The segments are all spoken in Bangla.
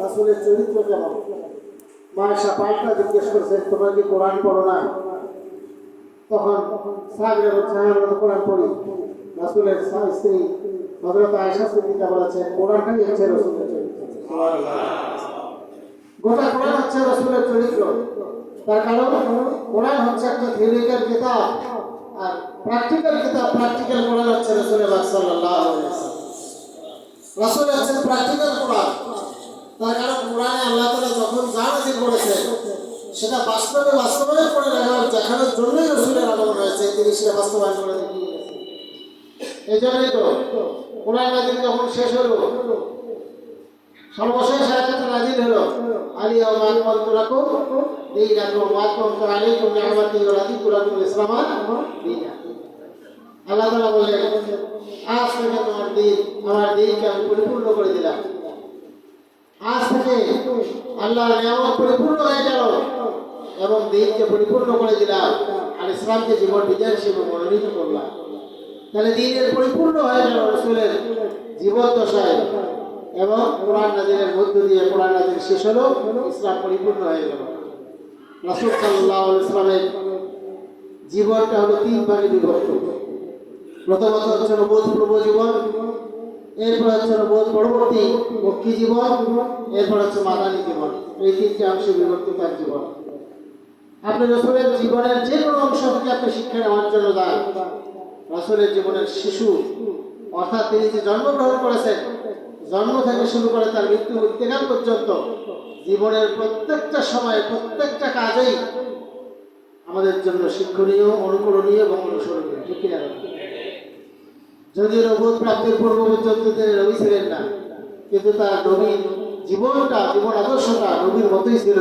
রাসুলের চরিত্র কেমন? মায়েশা পাল্টা জিজ্ঞেস করছেন তোমরা কি কোরআন পড়ো না? তখন সাহেবের হচ্ছে আমরা কোরআন পড়ি রাসুলের স্ত্রী হজরত আয়সা সিদ্দিকা বলেছেন কোরআনটাই হচ্ছে রসুলের চরিত্র। গোটা কোরআন হচ্ছে রসুলের চরিত্র। তার কারণ কোরআন হচ্ছে একটা থিওরিক্যাল কিতাব আর প্র্যাকটিক্যাল কিতাব প্র্যাকটিক্যাল কোরআন হচ্ছে রসুলের সাল্লাল্লাহু আলাইহি ওয়াসাল্লাম। প্র্যাকটিক্যাল কোরআন তার কারণ কোরআনে আল্লাহ তাআলা যখন যা নাযিল করেছেন সেটা বাস্তবে বাস্তবায়ন করে দেখার দেখানোর জন্যই রসুলের আগমন হয়েছে, তিনি সেটা বাস্তবায়ন করে এই জন্যই তো কোরআন নাজিল যখন শেষ হলো। সর্বশেষ আয়াত নাজিল হলো। আলী ও মান কন্ত রাখো এই রাখো ওয়াত কন্ত আলী তুমি আমাকে রাজি কুরাতুল ইসলামান দিনা। আল্লাহ তাআলা বললেন, আজ থেকে তোমার দিন, আমার দিনকে আমি পরিপূর্ণ করে দিলাম। আজ থেকে নিয়ামত পরিপূর্ণ হয়ে গেল। এবং দিনকে পরিপূর্ণ করে দিলাম। আর ইসলামকে জীবন বিজয় হিসেবে মনোনীত করলাম। তাহলে দিনের পরিপূর্ণ হয়ে গেল রসুলের জীবন দশায়। এবং কোরআন নাজিরের মধ্য দিয়ে কোরআন নাজির শেষ হলো, ইসলাম পরিপূর্ণ হয়ে গেল। রাসুল সাল্লাহ ইসলামের জীবনটা হলো তিন ভাগে বিভক্ত। প্রথমত হচ্ছে বোধ পূর্ব জীবন। এরপর হচ্ছে বোধ পরবর্তী মক্ষী জীবন, এরপর হচ্ছে মাদানী জীবন। এই তিনটি অংশে বিভক্ত তার জীবন। আপনি রসুলের জীবনের যে কোনো অংশ থেকে আপনি শিক্ষা নেওয়ার জন্য যান রসুলের জীবনের শিশু, অর্থাৎ তিনি যে জন্মগ্রহণ করেছেন, জন্ম থেকে শুরু করে তার মৃত্যু ইন্তেকাল পর্যন্ত জীবনের প্রত্যেকটা সময়, প্রত্যেকটা কাজেই আমাদের জন্য শিক্ষণীয়, অনুকরণীয় এবং অনুসরণীয়। ঠিক কিনা? যদিও নবুদ প্রাপ্তির পূর্ব পর্যন্ত নবী ছিলেন না, কিন্তু তার নবীর জীবনটা, জীবন আদর্শটা নবীর মতোই ছিল।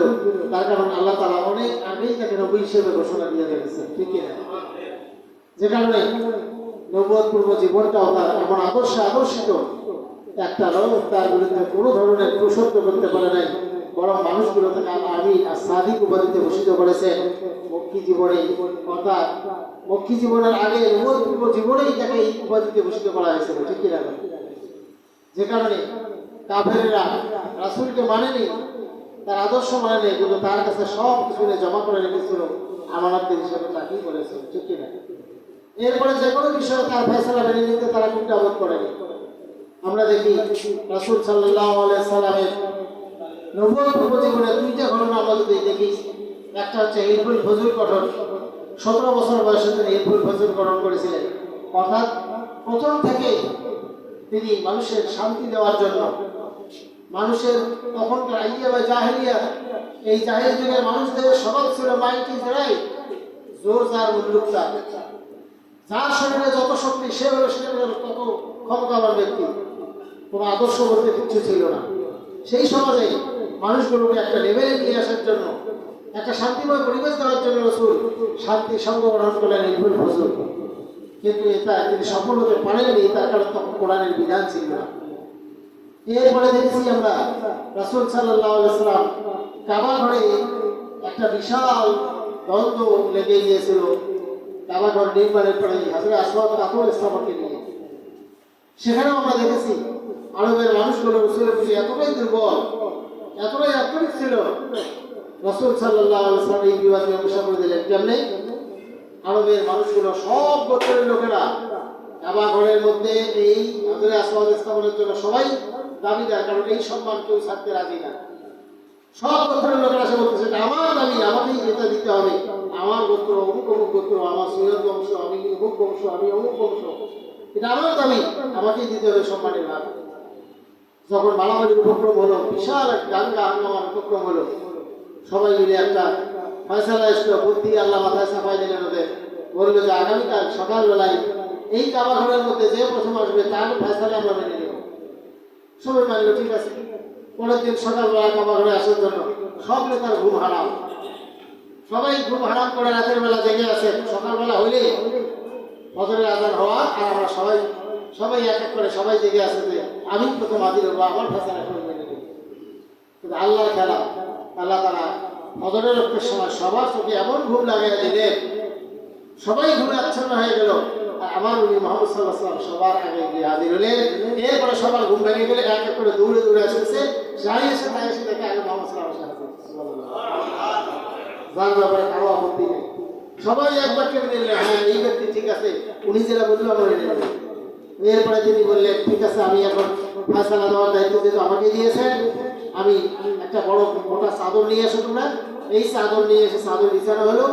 তার কারণ আল্লাহ তালা অনেক আগেই তাকে নবী হিসেবে ঘোষণা দিয়ে রেখেছেন, ঠিক যে কারণে নবুদ পূর্ব জীবনটাও তার এমন আদর্শে আদর্শিত একটা লোক, তার বিরুদ্ধে কোনো ধরনের প্রসঙ্গ করতে পারে নাই, বরং মানুষগুলো তাকে আমি আর সাদিক উপাধিতে ভূষিত করেছেন। মক্ষী জীবনে অর্থাৎ মক্ষী জীবনের আগে পূর্ব জীবনেই তাকে এই উপাধিতে ভূষিত করা হয়েছিল, ঠিক কিনা যে কারণে কাফেরেরা রাসুলকে মানেনি, তার আদর্শ মানেনি, কিন্তু তার কাছে সব কিছু জমা করে রেখেছিল আমানতের হিসেবে তাকেই বলেছে, ঠিক কিনা? এরপরে যে কোনো বিষয়ে তার ফেসলা মেনে নিতে তারা কুণ্ঠাবোধ করেনি আমরা দেখি রাসুল সাল্লাহ সাল্লামের নবুয় পূর্ব দুইটা ঘটনা আমরা যদি দেখি, একটা হচ্ছে হিলফুল ফজুল গঠন সতেরো বছর বয়সে তিনি হিলফুল ফজুল গ্রহণ করেছিলেন। অর্থাৎ প্রথম থেকে তিনি মানুষের শান্তি দেওয়ার জন্য, মানুষের তখনকার আইয়া বা জাহেলিয়া, এই জাহেল যুগের মানুষদের স্বভাব ছিল মাইটি জেরাই জোর যার মুল্লুকতা যার শরীরে যত শক্তি, সে হলো সেটা তত ক্ষমতাবান ব্যক্তি। কোনো আদর্শ বলতে কিছু ছিল না। সেই সমাজে মানুষগুলোকে একটা লেভেলে নিয়ে আসার জন্য একটা শান্তিময় পরিবেশ দেওয়ার জন্য রসুল শান্তি সঙ্গ গ্রহণ করলেন ইলফুল ফজল কিন্তু এটা তিনি সফল হতে পারেননি, তার কারণ তখন কোরআনের বিধান ছিল না। এরপরে দেখেছি আমরা রাসুল সাল্লাম কাবা ঘরে একটা বিশাল দ্বন্দ্ব লেগে গিয়েছিল। কাবা ঘর নির্মাণের পরে হাজরে আসবাব কাপড় স্থাপনকে নিয়ে। সেখানেও আমরা দেখেছি আরবের মানুষগুলো রসুলের প্রতি এতটাই দুর্বল, এতটাই আন্তরিক ছিল রসুল সাল্লাহ এই বিবাদ মীমাংসা করে দিলেন। কেমনে? আরবের মানুষগুলো, সব গোত্রের লোকেরা, কাবা ঘরের মধ্যে এই হাজরে আসবাব স্থাপনের জন্য সবাই দাবিদার, কারণ এই সম্মান কেউ ছাড়তে রাজি না। সব গোত্রের লোকেরা এসে বলতেছে আমার দাবি, আমাকেই এটা দিতে হবে। আমার গোত্র অমুক অমুক গোত্র, আমার সৈয়দ বংশ, আমি অমুক বংশ, আমি অমুক বংশ। এটা আমার দাবি, আমাকেই দিতে হবে সম্মানের ভাগ যখন মালামালির উপক্রম হলো, বিশাল এক গাঙ্গা হাঙ্গামার উপক্রম হলো সবাই মিলে একটা ফয়সালা এসলো বুদ্ধি আল্লাহ মাথায় সাফাই দিলেন ওদের। বলল যে আগামীকাল সকালবেলায় এই কাবা ঘরের মধ্যে যে প্রথম আসবে, তার ফয়সালা আমরা মেনে নেব। সবাই মানলো ঠিক আছে। পরের দিন সকালবেলা কাবা ঘরে আসার জন্য সব নেতার ঘুম হারাম। সবাই ঘুম হারাম করে রাতের বেলা জেগে আছে সকালবেলা হইলে ফজরের আজান হওয়া আর আমরা সবাই সবাই এক এক করে সবাই জেগে আছে যে, আমি প্রথম হাজির হব, আমার ফেসালা করে মেনে নেব। কিন্তু আল্লাহ খেলা আল্লাহ তারা ফজরের রক্তের সময় সবার চোখে এমন ঘুম লাগাইয়া দিলেন। সবাই ঘুমে আচ্ছন্ন হয়ে গেল। আমার উনি মোহাম্মদ সাল্লাহ সাল্লাম সবার আগে গিয়ে হাজির হলেন। এরপরে সবার ঘুম ভেঙে গেলে এক এক করে দৌড়ে দৌড়ে আসতেছে। যাই এসে তাই এসে দেখে আগে মোহাম্মদ সাল্লাহ যার ব্যাপারে কারও আপত্তি নেই সবাই একবার কেটে দিলেন হ্যাঁ এই ব্যক্তি ঠিক আছে, উনি যেটা বলল আমরা এরপরে তিনি বললেন, ঠিক আছে, আমি এখন ফয়সালা দেওয়ার দায়িত্ব যেহেতু আমাকে দিয়েছেন আমি একটা বড় মোটা চাদর নিয়ে এসো তোমরা। এই চাদর নিয়ে এসে চাদর বিছানো হলো।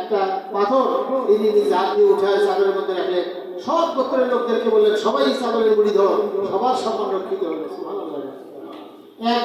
একটা পাথর তিনি নিজ হাত দিয়ে উঠে চাদরের মধ্যে রাখলেন। সব গোত্রের লোকদেরকে বললেন, সবাই চাদরের মুড়ি ধরো। সবার সম্মান রক্ষিত হলো এক